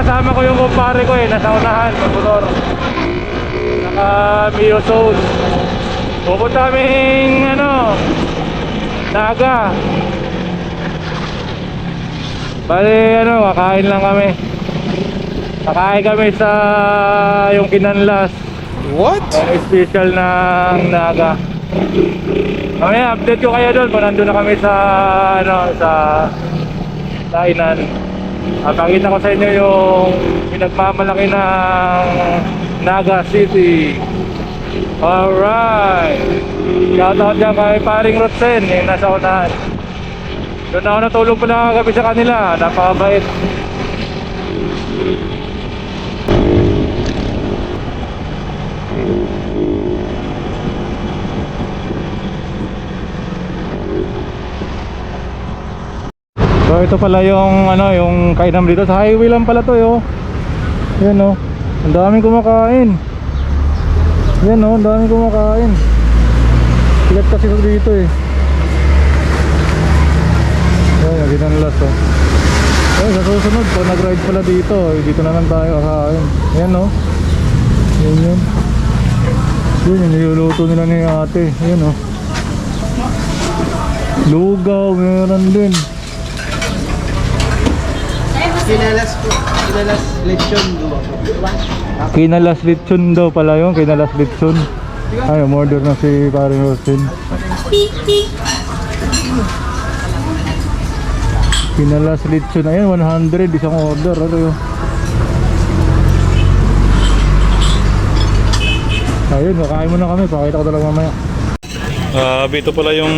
Kasama ko yung kumpare ko eh, nasa unahan, motor. Naka Mio Soul. Pupunta kaming ano, Naga. Bali ano, kakain lang kami. Kakain kami sa yung kinanlas. What? Ang special ng Naga. Mamaya update ko kayo doon kung nandun na kami sa ano sa Tainan. At pakita ko sa inyo yung pinagmamalaki ng Naga City. Alright. Shoutout dyan kay paring Rotzen, yung nasa unahan. Doon ako natulog pala kagabi sa kanila, napakabait. So ito pala yung ano, yung kainan dito sa highway lang pala to, yo. Yan oh. Ang daming kumakain. Yan oh, ang daming kumakain. Sikat kasi ito dito eh. Yan, yung ginanlas oh. Ayun, sa susunod, pag nag-ride pala dito, eh, dito na lang tayo kakain. Yan oh. Yan yun. Yun yung niluluto nila ni ate. Yan oh. Lugaw, meron din. Kinalas po. Kinalas lechon. Kinalas lechon daw pala yun, kinalas lechon. Ay, umorder na si Paring Rosin. Kinalas lechon, ayan, 100 isang order. Ano yun? Ayun, kakain muna kami, pakita ko talaga mamaya. Ah, ito pala yung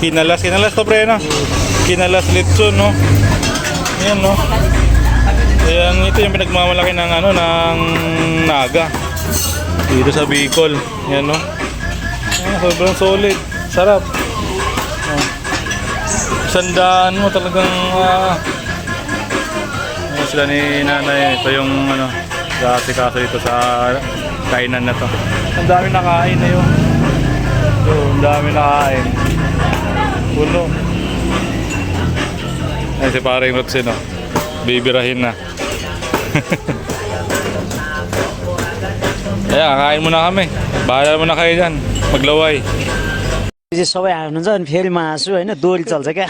kinalas, kinalas to pre, no? Kinalas lechon, no? Ayan, no? Ayan, ito yung pinagmamalaki ng ano, ng naga. Dito sa Bicol. Ayan, no? Ayan, sobrang solid. Sarap. Oh. Sandaan mo talagang ah ano sila ni nanay. Ito yung ano, dati kaso dito sa kainan na to. Ang dami nakain na yun. So, ang dami nakain. Puno. Ayan si paring Rotsin, no? Bibirahin na. Kaya, kain muna kami. Bahala muna kayo dyan. Maglaway. चाहिँ सबै हाल्नुहुन्छ अनि फेरि मासु होइन दोरी चल्छ क्या